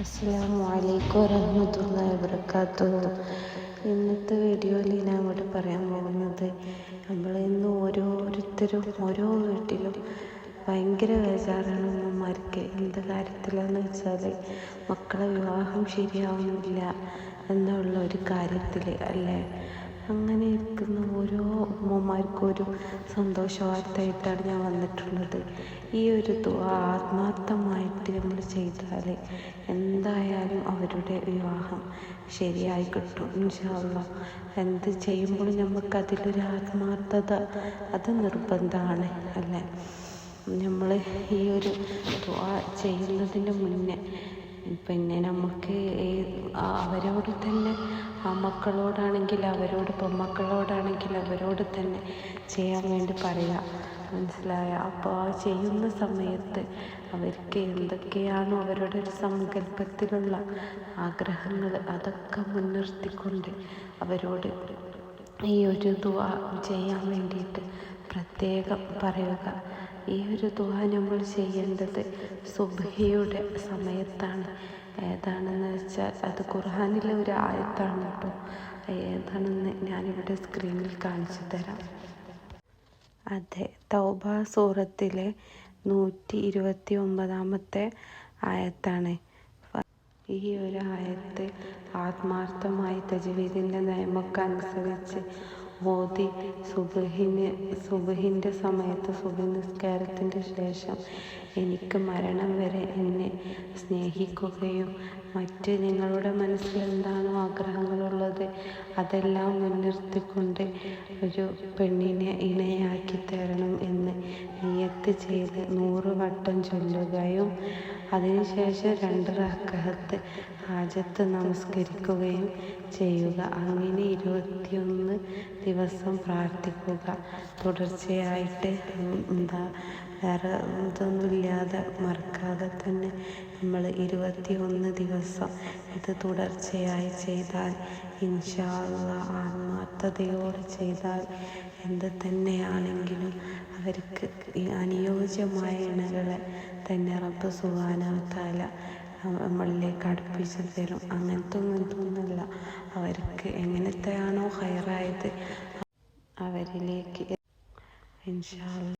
അസ്സാം വലൈക്കും വരഹമത്തുള്ള വബർക്കാത്തു ഇന്നത്തെ വീഡിയോയിൽ ഞാൻ ഇവിടെ പറയാൻ പോകുന്നത് നമ്മൾ ഇന്ന് ഓരോരുത്തരും ഓരോ വീട്ടിലും ഭയങ്കര ബേജാറാണ് അമ്മമാർക്ക് എന്ത് കാര്യത്തിലാന്ന് വെച്ചാൽ മക്കളെ വിവാഹം ശരിയാവുന്നില്ല എന്നുള്ള ഒരു കാര്യത്തിൽ അല്ലേ? അങ്ങനെ ഇരിക്കുന്ന ഓരോ ഉമ്മമാർക്കും ഒരു സന്തോഷ വാർത്തയായിട്ടാണ് ഞാൻ വന്നിട്ടുള്ളത്. ഈ ഒരു ആത്മാർത്ഥമായിട്ട് ചെയ്താൽ എന്തായാലും അവരുടെ വിവാഹം ശരിയായി കിട്ടും ഇൻഷാല്ല എന്ത് ചെയ്യുമ്പോഴും നമുക്ക് അതിലൊരു ആത്മാർത്ഥത അത് നിർബന്ധമാണ് അല്ലേ? നമ്മൾ ഈ ഒരു ചെയ്യുന്നതിന് മുന്നേ പിന്നെ നമുക്ക് അവരോട് തന്നെ ആ മക്കളോടാണെങ്കിൽ അവരോട് പെൺമക്കളോടാണെങ്കിൽ അവരോട് തന്നെ ചെയ്യാൻ വേണ്ടി പറയാം മനസ്സിലായ? അപ്പോൾ ആ ചെയ്യുന്ന സമയത്ത് അവർക്ക് എന്തൊക്കെയാണോ അവരുടെ ഒരു സങ്കല്പത്തിലുള്ള ആഗ്രഹങ്ങൾ അതൊക്കെ മുൻനിർത്തിക്കൊണ്ട് അവരോട് ഈ ഒരു ദുവാ ചെയ്യാൻ വേണ്ടിയിട്ട് പ്രത്യേകം പറയുക. ഈ ഒരു ദുഹ നമ്മൾ ചെയ്യേണ്ടത് സുബഹിയുടെ സമയത്താണ്. ഏതാണെന്ന് വെച്ചാൽ അത് ഖുർഹാനിലെ ഒരു ആയത്താണ് കേട്ടോ. ഏതാണെന്ന് ഞാനിവിടെ സ്ക്രീനിൽ കാണിച്ചു തരാം. അതെ തൗബ സൂറത്തിലെ നൂറ്റി ഇരുപത്തി ഒമ്പതാമത്തെ ആയത്താണ്. ഈ ഒരു ആയത്ത് ആത്മാർത്ഥമായി തജ്വീദിന്റെ നിയമമൊക്കെ അനുസരിച്ച് ഓതി സുബഹിന് സുബഹിന്റെ സമയത്ത് സുബഹി നിസ്കാരത്തിന്റെ ശേഷം എനിക്ക് മരണം വരെ എന്നെ സ്നേഹിക്കുകയും മറ്റ് നിങ്ങളുടെ മനസ്സിൽ എന്താണോ ആഗ്രഹങ്ങളുള്ളത് അതെല്ലാം മുൻനിർത്തിക്കൊണ്ട് ഒരു പെണ്ണിനെ ഇണയാക്കി തരണം എന്ന് നിയത്ത് ചെയ്ത് നൂറ് വട്ടം ചൊല്ലുകയും അതിനുശേഷം രണ്ട് റക്കഹത്ത് ഹാജത്ത് നമസ്കരിക്കുകയും ചെയ്യുക. അങ്ങനെ ഇരുപത്തിയൊന്ന് ദിവസം പ്രാർത്ഥിക്കുക. തുടർച്ചയായിട്ട് എന്താ വേറെ ഇതൊന്നുമില്ലാതെ മറക്കാതെ തന്നെ നമ്മൾ ഇരുപത്തിയൊന്ന് ദിവസം ഇത് തുടർച്ചയായി ചെയ്താൽ ഇൻഷാള്ള ആത്മാർത്ഥതയോടെ ചെയ്താൽ എന്ത് തന്നെയാണെങ്കിലും അവർക്ക് അനുയോജ്യമായ ഇണകളെ തന്നെ റബ്ബ് സുഖാനവത്താല നമ്മളിലേക്ക് അടുപ്പിച്ച് തരും അങ്ങനത്തെ ഒന്നുമില്ല അവർക്ക് എങ്ങനത്തെയാണോ ഹയറായത് അവരിലേക്ക് ഇൻഷാല്ല